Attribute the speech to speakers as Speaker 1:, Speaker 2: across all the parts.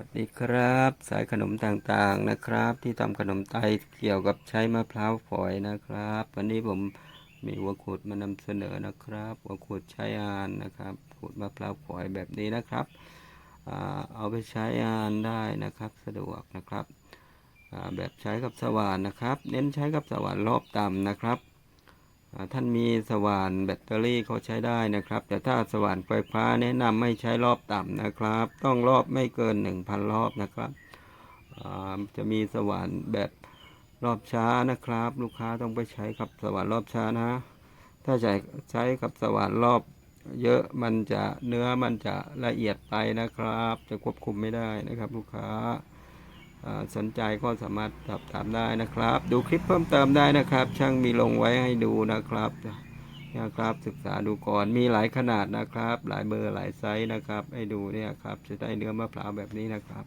Speaker 1: วัสดีครับ สายขนมต่างๆนะครับ ที่ทำขนมไทยเกี่ยวกับใช้มะพร้าวฝอยนะครับ วันนี้ผมมีหัวขูดมานำเสนอนะครับหัวขูดใช้อานนะครับขูดมะพร้าวฝอยแบบนี้นะครับเอาไปใช้อานได้นะครับสะดวกนะครับแบบใช้กับสว่านนะครับ เน้นใช้กับสว่านรอบต่ำนะครับ ท่านมีสว่านแบตเตอรี่เขาใช้ได้นะครับ แต่ถ้าสว่านไฟฟ้าแนะนำไม่ใช้รอบต่ำนะครับ ต้องรอบไม่เกิน 1,000 รอบนะครับจะมีสว่านแบบรอบช้านะครับ ลูกค้าต้องไปใช้กับสว่านรอบช้านะ ถ้าใช้ใช้กับสว่านรอบเยอะมันจะเนื้อมันจะละเอียดไปนะครับ จะควบคุมไม่ได้นะครับ ลูกค้า สนใจก็สามารถสอบถามได้นะครับ ดูคลิปเพิ่มเติมได้นะครับ ช่างมีลงไว้ให้ดูนะครับนะครับศึกษาดูก่อนมีหลายขนาดนะครับ หลายเบอร์หลายไซส์นะครับ ให้ดูเนี่ยครับจะได้เนื้อมะพร้าวแบบนี้นะครับ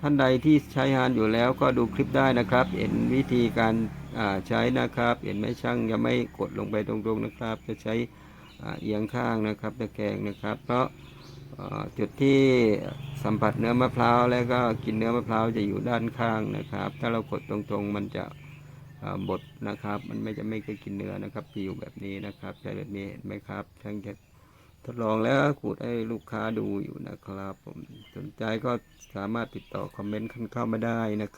Speaker 1: ท่านใดที่ใช้งานอยู่แล้วก็ดูคลิปได้นะครับ เห็นวิธีการใช้นะครับ เห็นไหมช่างยังไม่กดลงไปตรงๆนะครับ จะใช้เอียงข้างนะครับตะแกรงนะครับ เพราะ จุดที่สัมผัสเนื้อมะพร้าวแล้วก็กินเนื้อมะพร้าวจะอยู่ด้านข้างนะครับ ถ้าเรากดตรงๆมันจะบดนะครับ มันไม่จะไม่เคยกินเนื้อนะครับจะอยู่แบบนี้นะครับใช้แบบนี้เห็นไหมครับช่างจะทดลองแล้วขูดให้ลูกค้าดูอยู่นะครับผมสนใจก็สามารถติดต่อคอมเมนต์เข้ามาได้นะครับ